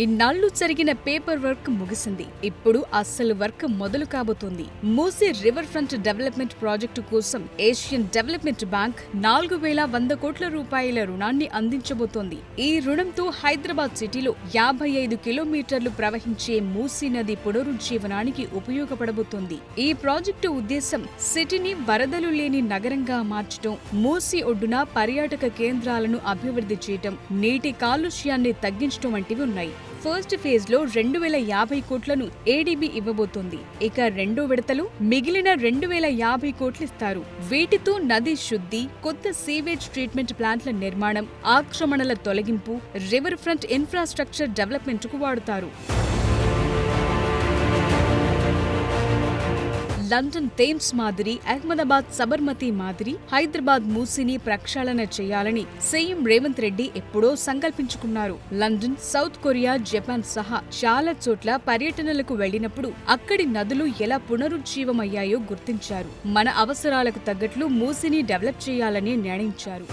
ఇన్నాళ్ళు జరిగిన paper work ముగిసింది. ఇప్పుడు అస్సలు వర్క్ మొదలు కాబోతోంది. Musi river front development project కోసం ఏషియన్ డెవలప్మెంట్ బ్యాంక్ నాలుగు వేల వంద కోట్ల రూపాయల రుణాన్ని అందించబోతోంది. ఈ రుణంతో హైదరాబాద్ సిటీలో యాభై ఐదు కిలోమీటర్లు ప్రవహించే మూసీ నది పునరుజ్జీవనానికి ఉపయోగపడబోతోంది. ఈ ప్రాజెక్టు ఉద్దేశం సిటీని వరదలు లేని నగరంగా మార్చడం మూసీ ఒడ్డున పర్యాటక కేంద్రాలను అభివృద్ధి చేయటం నీటి కాలుష్యాన్ని తగ్గించడం వంటివి ఉన్నాయి. ఫస్ట్ ఫేజ్లో రెండు వేల యాభై కోట్లను ఏడీబీ ఇవ్వబోతోంది. ఇక రెండో విడతలు మిగిలిన రెండు వేల యాభై కోట్లు ఇస్తారు. వీటితో నది శుద్ధి కొత్త సీవేజ్ ట్రీట్మెంట్ ప్లాంట్ల నిర్మాణం ఆక్రమణల తొలగింపు రివర్ ఫ్రంట్ ఇన్ఫ్రాస్ట్రక్చర్ డెవలప్మెంట్కు వాడుతారు. లండన్ థేమ్స్ మాదిరి అహ్మదాబాద్ సబర్మతి మాదిరి హైదరాబాద్ మూసీని ప్రక్షాళన చేయాలని సీఎం రేవంత్ రెడ్డి ఎప్పుడో సంకల్పించుకున్నారు. లండన్ సౌత్ కొరియా జపాన్ సహా చాలా చోట్ల పర్యటనలకు వెళ్ళినప్పుడు అక్కడి నదులు ఎలా పునరుజ్జీవమయ్యాయో గుర్తించారు. మన అవసరాలకు తగ్గట్లు మూసీని డెవలప్ చేయాలని నిర్ణయించారు.